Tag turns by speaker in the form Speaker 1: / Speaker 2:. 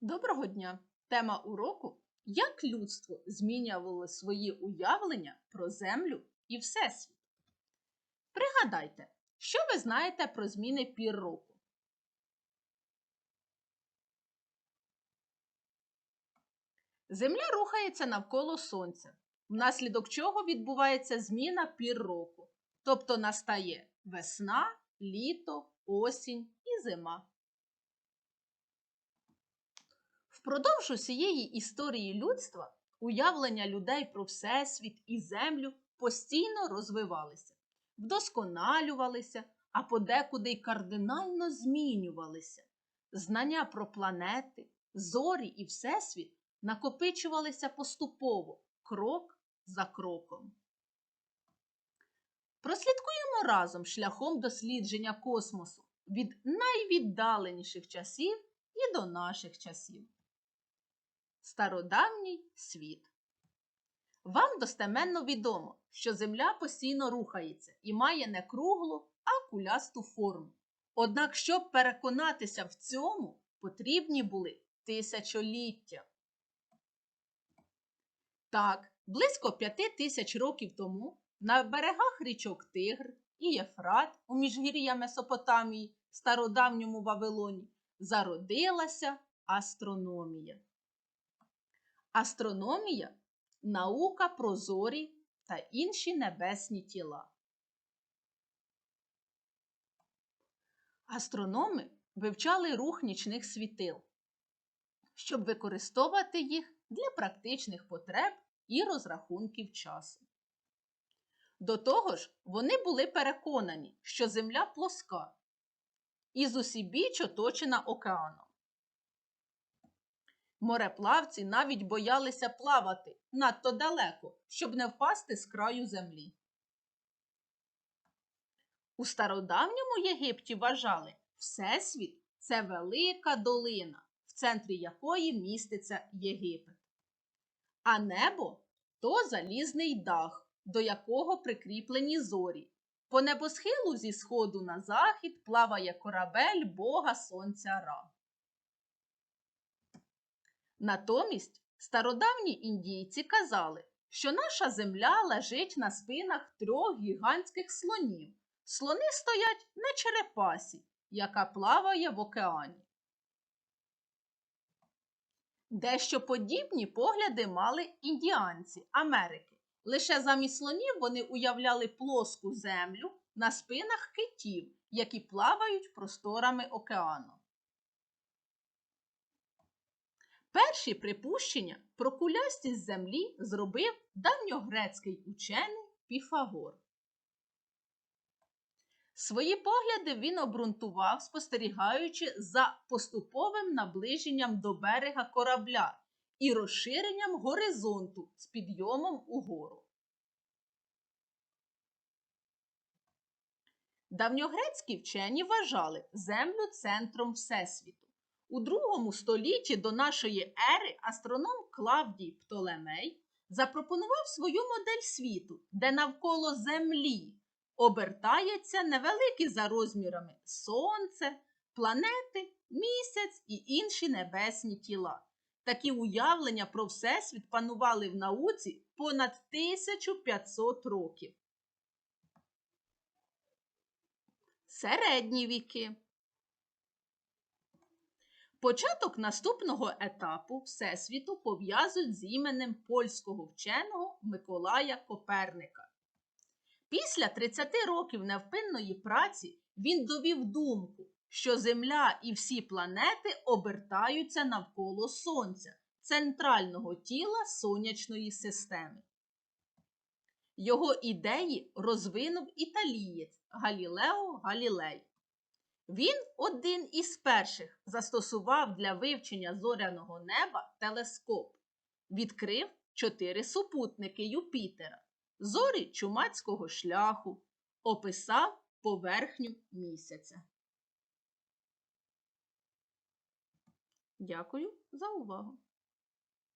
Speaker 1: Доброго дня! Тема уроку Як людство змінювало свої уявлення про Землю і Всесвіт. Пригадайте, що ви знаєте про зміни пір року? Земля рухається навколо Сонця, внаслідок чого відбувається зміна пір року. Тобто настає весна, літо, осінь і зима. Впродовж усієї історії людства уявлення людей про Всесвіт і Землю постійно розвивалися, вдосконалювалися, а подекуди й кардинально змінювалися. Знання про планети, зорі і Всесвіт накопичувалися поступово, крок за кроком. Прослідкуємо разом шляхом дослідження космосу від найвіддаленіших часів і до наших часів. Стародавній світ. Вам достеменно відомо, що Земля постійно рухається і має не круглу, а кулясту форму. Однак, щоб переконатися в цьому, потрібні були тисячоліття. Так, близько п'яти тисяч років тому на берегах річок Тигр і Єфрат у міжгір'я Месопотамії, стародавньому Вавилоні, зародилася астрономія. Астрономія наука про зорі та інші небесні тіла. Астрономи вивчали рух нічних світил, щоб використовувати їх для практичних потреб і розрахунків часу. До того ж, вони були переконані, що Земля плоска і зусібіч оточена океаном. Мореплавці навіть боялися плавати надто далеко, щоб не впасти з краю землі. У стародавньому Єгипті вважали, Всесвіт це велика долина, в центрі якої міститься Єгипет. А небо то залізний дах, до якого прикріплені зорі. По небосхилу зі сходу на захід плаває корабель Бога Сонця Ра. Натомість стародавні індійці казали, що наша земля лежить на спинах трьох гігантських слонів. Слони стоять на черепасі, яка плаває в океані. Дещо подібні погляди мали індіанці Америки. Лише замість слонів вони уявляли плоску землю на спинах китів, які плавають просторами океану. Перші припущення про кулястість землі зробив давньогрецький учений Піфагор. Свої погляди він обґрунтував, спостерігаючи за поступовим наближенням до берега корабля і розширенням горизонту з підйомом угору. Давньогрецькі вчені вважали землю центром Всесвіту. У другому столітті до нашої ери астроном Клавдій Птолемей запропонував свою модель світу, де навколо Землі обертається невеликі за розмірами Сонце, планети, місяць і інші небесні тіла. Такі уявлення про Всесвіт панували в науці понад 1500 років. Середні віки. Початок наступного етапу Всесвіту пов'язують з іменем польського вченого Миколая Коперника. Після 30 років невпинної праці він довів думку, що Земля і всі планети обертаються навколо Сонця, центрального тіла сонячної системи. Його ідеї розвинув італієць Галілео Галілей. Він один із перших застосував для вивчення зоряного неба телескоп, відкрив чотири супутники Юпітера, зорі чумацького шляху, описав поверхню місяця. Дякую за увагу!